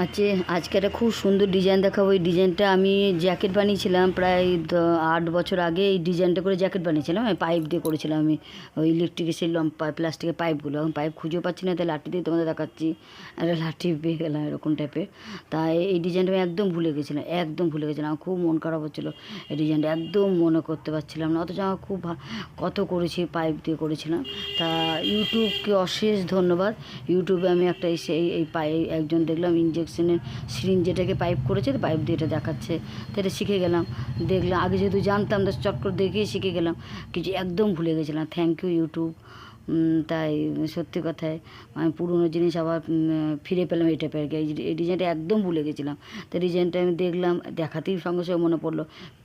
আছে, আজকে একটা খুব সুন্দর ডিজাইন দেখাবো। এই ডিজাইনটা আমি জ্যাকেট বানিয়েছিলাম প্রায় আট বছর আগে। এই ডিজাইনটা করে জ্যাকেট বানিয়েছিলাম। আমি পাইপ দিয়ে করেছিলাম আমি। ওই ইলেকট্রিকের সেই লম্বা প্লাস্টিকের পাইপগুলো এখন পাইপ খুঁজেও পাচ্ছি না, তাই লাঠি দিয়ে তোমাদের দেখাচ্ছি। একটা লাঠি পেয়ে গেলাম এরকম টাইপের তাই এই ডিজাইনটা আমি একদম ভুলে গেছিলাম, একদম ভুলে গেছিলাম। আমার খুব মন খারাপ হচ্ছিল। এই ডিজাইনটা একদম মনে করতে পারছিলাম না। অথচ আমার খুব কত করেছি পাইপ দিয়ে করেছিলাম। তা ইউটিউবকে অশেষ ধন্যবাদ। ইউটিউবে আমি একটা এই সেই, এই পাই একজন দেখলাম ইঞ্জেকশনের সিরিঞ্জ যেটাকে পাইপ করেছে পাইপ দিয়ে এটা দেখাচ্ছে। তো এটা শিখে গেলাম, দেখলাম, আগে যেহেতু জানতাম, তো চট করে দেখেই শিখে গেলাম কিছু একদম ভুলে গেছিলাম। থ্যাংক ইউ ইউটিউব তাই, সত্যি কথায়, আমি পুরনো জিনিস আবার ফিরে পেলাম টাইপের এই এই ডিজাইনটা একদম ভুলে গেছিলাম। তো ডিজাইনটা আমি দেখলাম, দেখাতেই সঙ্গে সঙ্গে মনে পড়ল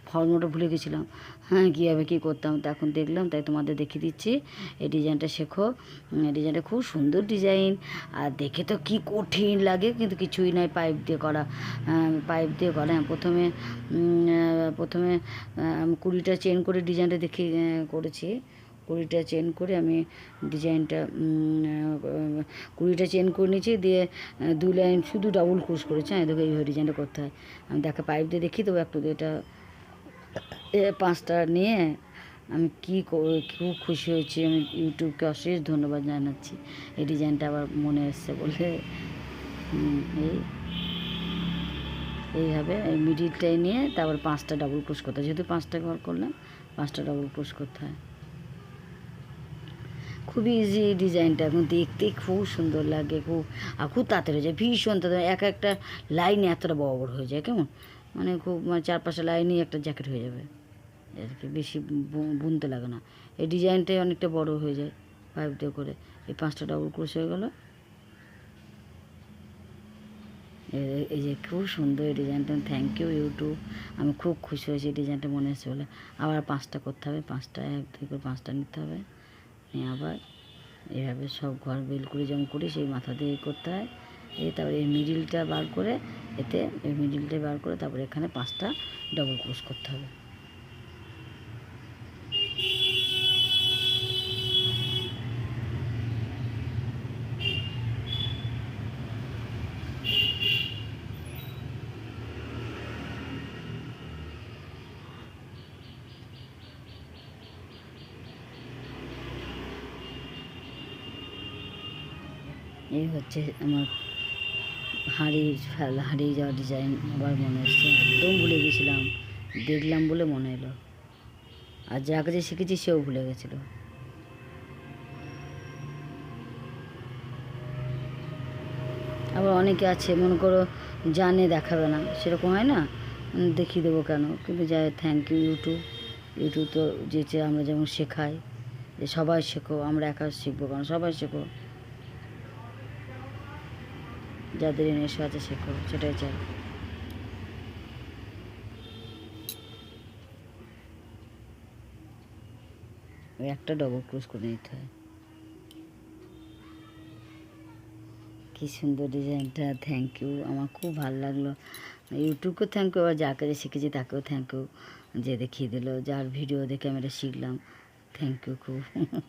ফর্মটা ভুলে গেছিলাম। হ্যাঁ কীভাবে কী করতাম? তো এখন দেখলাম তাই তোমাদের দেখিয়ে দিচ্ছি। এই ডিজাইনটা শেখো। ডিজাইনটা খুব সুন্দর ডিজাইন। আর দেখে তো কি কঠিন লাগে কিন্তু কিছুই নাই পাইপ দিয়ে করা। পাইপ দিয়ে করা। হ্যাঁ, প্রথমে প্রথমে কুড়িটা চেন করে ডিজাইনটা দেখে করেছি। কুড়িটা চেন করে আমি ডিজাইনটা কুড়িটা চেন করে নিয়েছি। দিয়ে দু লাইন শুধু ডাবল ক্রুশ করেছি। হ্যাঁ দেখো এইভাবে ডিজাইনটা করতে হয়। আমি দেখা পাইপ দিয়ে দেখি দেবো একটু এটা এ পাঁচটা নিয়ে আমি কী খুব খুশি হয়েছি। আমি ইউটিউবকে অশেষ ধন্যবাদ জানাচ্ছি। এই ডিজাইনটা আবার মনে এসছে বলে। এই। এইভাবে এই মিডিলটাই নিয়ে তারপর পাঁচটা ডাবল ক্রোশ করতে হয়। যেহেতু পাঁচটা ঘর করলাম, পাঁচটা ডাবল ক্রোশ করতে হয়। খুবই ইজি ডিজাইনটা। এখন দেখতে খুব সুন্দর লাগে, খুব, আর খুব তাড়াতাড়ি হয়ে যায়। ভীষণ তাড়াতাড়ি, এক একটা লাইন এতটা বড় বড় হয়ে যায়, কেমন? মানে খুব মানে লাইনই একটা জ্যাকেট হয়ে যাবে। আর কি বেশি বুনতে লাগে না। এই ডিজাইনটাই অনেকটা বড় হয়ে যায় দিয়ে করে। এই পাঁচটা ডাবল ক্রোশ হয়ে গেল। এই- যে খুব সুন্দর এই ডিজাইনটা থ্যাংক ইউ ইউটিউব আমি খুব খুশি হয়েছি এই ডিজাইনটা মনে এসেছে বলে। আবার পাঁচটা করতে হবে, পাঁচটা এক, দুই করে পাঁচটা নিতে হবে। নিয়ে আবার এভাবে সব ঘর বেল করে যেমন করি সেই মাথা দিয়ে করতে হয়। এই তারপরে এই মিডিলটা বার করে এতে এই মিডিলটা বার করে তারপরে এখানে পাঁচটা ডবল ক্রোশ করতে হবে। এই হচ্ছে আমার হাঁড়ির ফেলা হারিয়ে যাওয়া ডিজাইন আবার মনে এসছে, একদম ভুলে গেছিলাম। দেখলাম বলে মনে এলো। আর যে শিখেছি, সেও ভুলে গেছিল। আবার অনেকে আছে, মনে করো জানে, দেখাবে না। সেরকম হয় না? দেখিয়ে দেবো কেন? কিন্তু যাই থ্যাংক ইউ ইউটিউব ইউটিউব তো যে যে আমরা যেমন শেখাই, যে সবাই শেখো, আমরা একা শিখব কেন? সবাই শেখো। যাদের নেশা আছে শেখো সেটাই চাই। ওই একটা ডবল ক্রুজ করে নিতে হয়। কি সুন্দর ডিজাইনটা থ্যাংক ইউ আমার খুব ভালো লাগল। ইউটিউবকে থ্যাংক ইউ আর যাকে যে শিখেছি তাকেও থ্যাংক ইউ যে দেখিয়ে দিল। যার ভিডিও দেখে আমি এটা শিখলাম থ্যাংক ইউ খুব।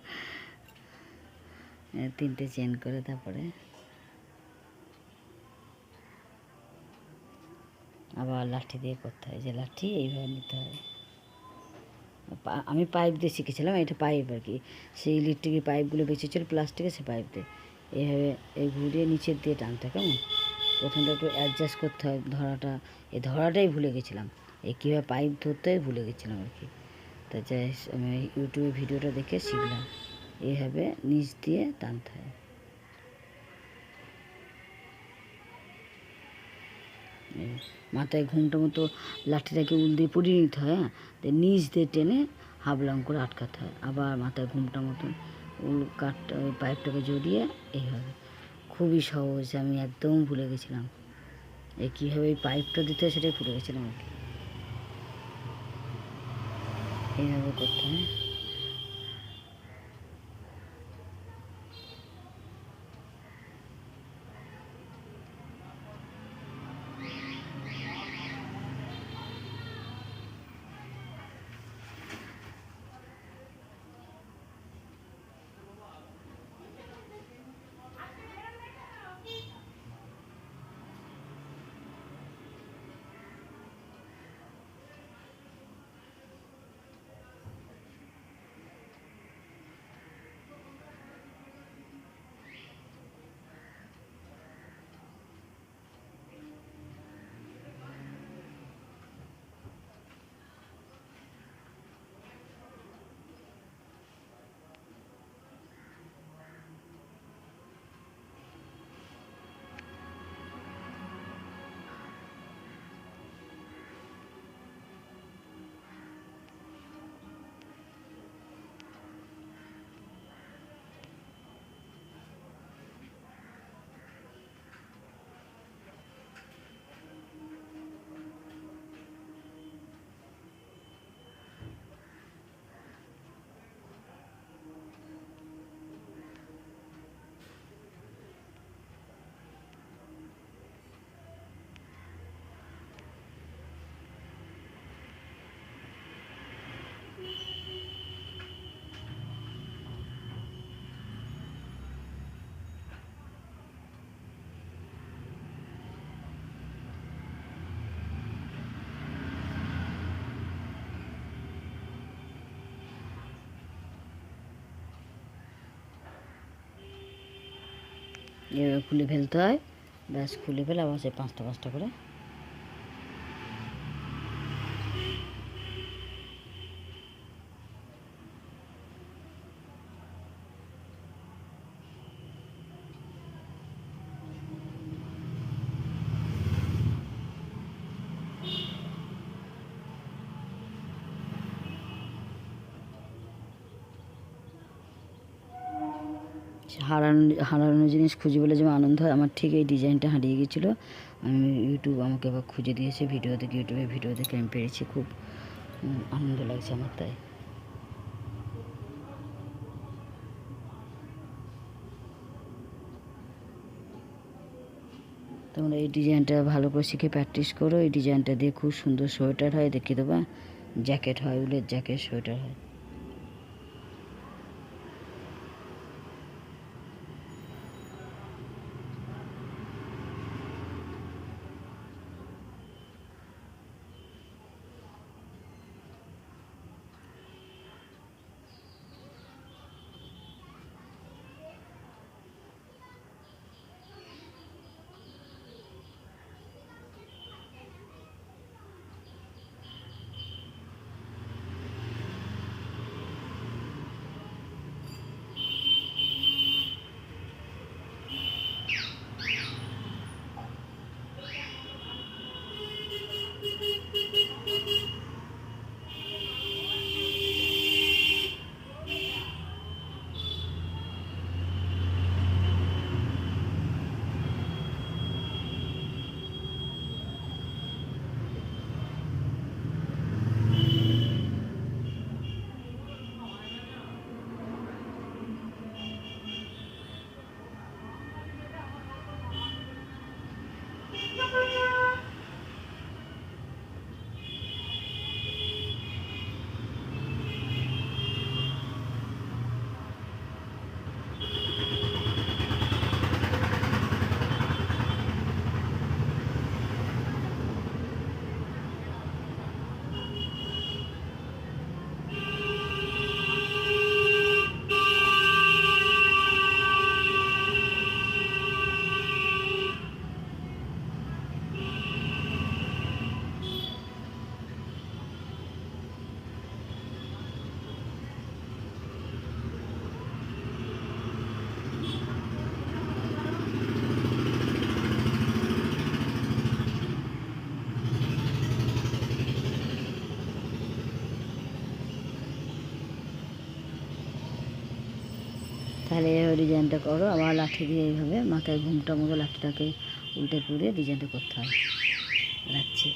তিনটে চেন করে তারপরে। আবার লাঠি দিয়ে করতে হয়। যে লাঠি, এইভাবে নিতে হয়। আমি পাইপ দিয়ে শিখেছিলাম, এটা পাইপ আর কি। সেই ইলেকট্রিকের পাইপগুলো বেঁচেছিল, প্লাস্টিকের সে পাইপ দিয়ে। এইভাবে এই ঘুরিয়ে নিচের দিয়ে টানতে কেমন? প্রথমটা একটু অ্যাডজাস্ট করতে হয়, ধরাটা। এই ধরাটাই ভুলে গেছিলাম। এই কীভাবে পাইপ ধরতে ভুলে গেছিলাম আর কি। তা যাই আমি ইউটিউবে ভিডিওটা দেখে শিখলাম। এইভাবে নিচ দিয়ে টানতে হয়। মাথায় ঘুমটা মতো লাঠিটাকে উল দিয়ে পরিয়ে নিতে হয় হ্যাঁ? দিয়ে নিচ দিয়ে টেনে হাবলাম করে আটকাতে হয়। আবার মাথায় ঘুমটা মতন উল কাঠটা ওই পাইপটাকে জড়িয়ে এইভাবে খুবই সহজ, আমি একদম ভুলে গেছিলাম। এই কীভাবে এই পাইপটা দিতে হয় সেটাই ভুলে গেছিলাম আর কি। এইভাবে করতে হয়। এভাবে খুলে ফেলতে হয়। ব্যাস খুলে ফেলে আবার সে পাঁচটা পাঁচটা করে হারানো হারানো জিনিস খুঁজে পেলে যেমন আনন্দ হয়, আমার ঠিক এই ডিজাইনটা হারিয়ে গেছিল আমি ইউটিউব আমাকে আবার খুঁজে দিয়েছে ভিডিও দেখে ইউটিউবে ভিডিও দেখে আমি পেরেছি, খুব আনন্দ লাগছে আমার তাই। তোমরা এই ডিজাইনটা ভালো করে শিখে প্র্যাকটিস করো, এই ডিজাইনটা দিয়ে খুব সুন্দর সোয়েটার হয়, দেখিয়ে দেবা জ্যাকেট হয়, উলের জ্যাকেট, সোয়েটার হয়। তাহলে এইভাবে ডিজাইনটা করো। আবার লাঠি দিয়ে এইভাবে মাথায় ঘুমটা মতো লাঠিটাকে উল্টে পুড়ে ডিজাইনটা করতে হবে রাখছি।